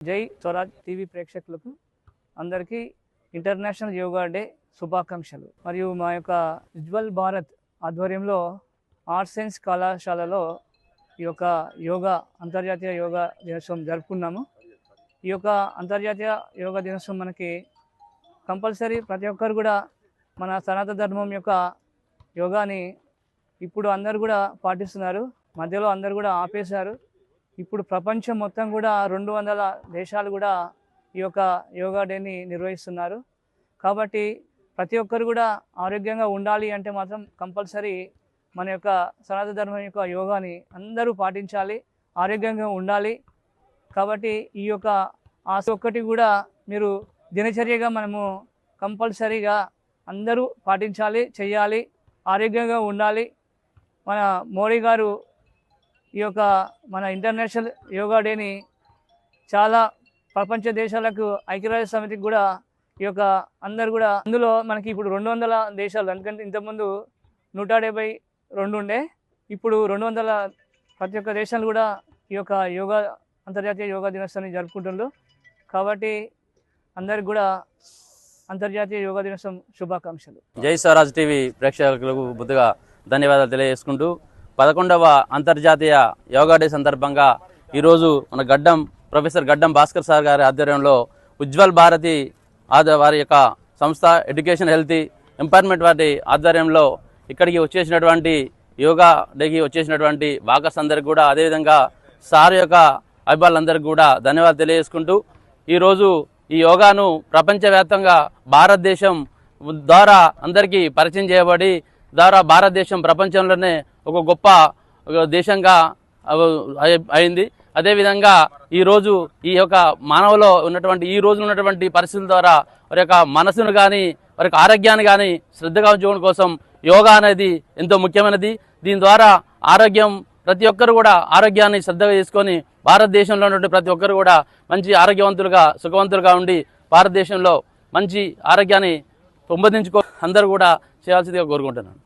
జై స్వరాజ్ టీవీ ప్రేక్షకులకు అందరికీ ఇంటర్నేషనల్ యోగా డే శుభాకాంక్షలు. మరియు మా యొక్క ఉజ్వల్ భారత్ ఆధ్వర్యంలో ఆర్ట్స్ సైన్స్ కళాశాలలో ఈ యొక్క యోగా అంతర్జాతీయ యోగా దినోత్సవం జరుపుకున్నాము. ఈ యొక్క అంతర్జాతీయ యోగా దినోత్సవం మనకి కంపల్సరీ ప్రతి ఒక్కరు కూడా మన సనాతన ధర్మం యొక్క యోగాని ఇప్పుడు అందరు కూడా పాటిస్తున్నారు. మధ్యలో అందరు కూడా ఆపేశారు. ఇప్పుడు ప్రపంచం మొత్తం కూడా రెండు వందల దేశాలు కూడా ఈ యొక్క యోగా డేని నిర్వహిస్తున్నారు. కాబట్టి ప్రతి ఒక్కరు కూడా ఆరోగ్యంగా ఉండాలి అంటే మాత్రం కంపల్సరీ మన యొక్క సనాతన ధర్మం యొక్క యోగాని అందరూ పాటించాలి ఆరోగ్యంగా ఉండాలి. కాబట్టి ఈ యొక్క ఆశ ఒక్కటి కూడా మీరు దినచర్యగా మనము కంపల్సరీగా అందరూ పాటించాలి చేయాలి ఆరోగ్యంగా ఉండాలి. మన మోడీ గారు ఈ యొక్క మన ఇంటర్నేషనల్ యోగా డేని చాలా ప్రపంచ దేశాలకు ఐక్యరాజ్య సమితికి కూడా ఈ యొక్క అందరు కూడా అందులో మనకి ఇప్పుడు రెండు వందల దేశాలు ఎందుకంటే ఇంతకుముందు నూట డెబ్బై రెండు ఉండే ఇప్పుడు రెండు వందల ప్రతి ఒక్క దేశాలు కూడా ఈ యొక్క యోగా అంతర్జాతీయ యోగా దినోత్సవాన్ని జరుపుకుంటున్నారు కాబట్టి అందరికి కూడా అంతర్జాతీయ యోగా దినోత్సవం శుభాకాంక్షలు. జై స్వరాజ్ టీవీ ప్రేక్షకులకు బుద్ధిగా ధన్యవాదాలు తెలియజేసుకుంటూ పదకొండవ అంతర్జాతీయ యోగా డే సందర్భంగా ఈరోజు మన గడ్డం ప్రొఫెసర్ గడ్డం భాస్కర్ సార్ గారి ఆధ్వర్యంలో ఉజ్వల్ భారతి ఆద వారి యొక్క సంస్థ ఎడ్యుకేషన్ హెల్త్ ఎంపవర్మెంట్ వారి ఆధ్వర్యంలో ఇక్కడికి వచ్చేసినటువంటి యోగా డేకి వచ్చేసినటువంటి వాకర్స్ అందరికి కూడా అదేవిధంగా సార్ యొక్క అభిమానులందరికీ కూడా ధన్యవాదాలు తెలియజేసుకుంటూ ఈరోజు ఈ యోగాను ప్రపంచవ్యాప్తంగా భారతదేశం ద్వారా అందరికీ పరిచయం చేయబడి ద్వారా భారతదేశం ప్రపంచంలోనే ఒక గొప్ప దేశంగా అయింది. అదేవిధంగా ఈరోజు ఈ యొక్క మానవులో ఉన్నటువంటి ఈ రోజు ఉన్నటువంటి పరిస్థితుల ద్వారా వారి యొక్క మనసును కానీ వారి యొక్క ఆరోగ్యాన్ని కానీ శ్రద్ధగా ఉంచుకోవడం కోసం యోగా అనేది ఎంతో ముఖ్యమైనది. దీని ద్వారా ఆరోగ్యం ప్రతి ఒక్కరు కూడా ఆరోగ్యాన్ని శ్రద్ధగా చేసుకొని భారతదేశంలో ఉన్నటువంటి ప్రతి ఒక్కరు కూడా మంచి ఆరోగ్యవంతులుగా సుఖవంతులుగా ఉండి భారతదేశంలో మంచి ఆరోగ్యాన్ని పెంపొందించుకో అందరూ కూడా చేయాల్సిందిగా కోరుకుంటున్నాను.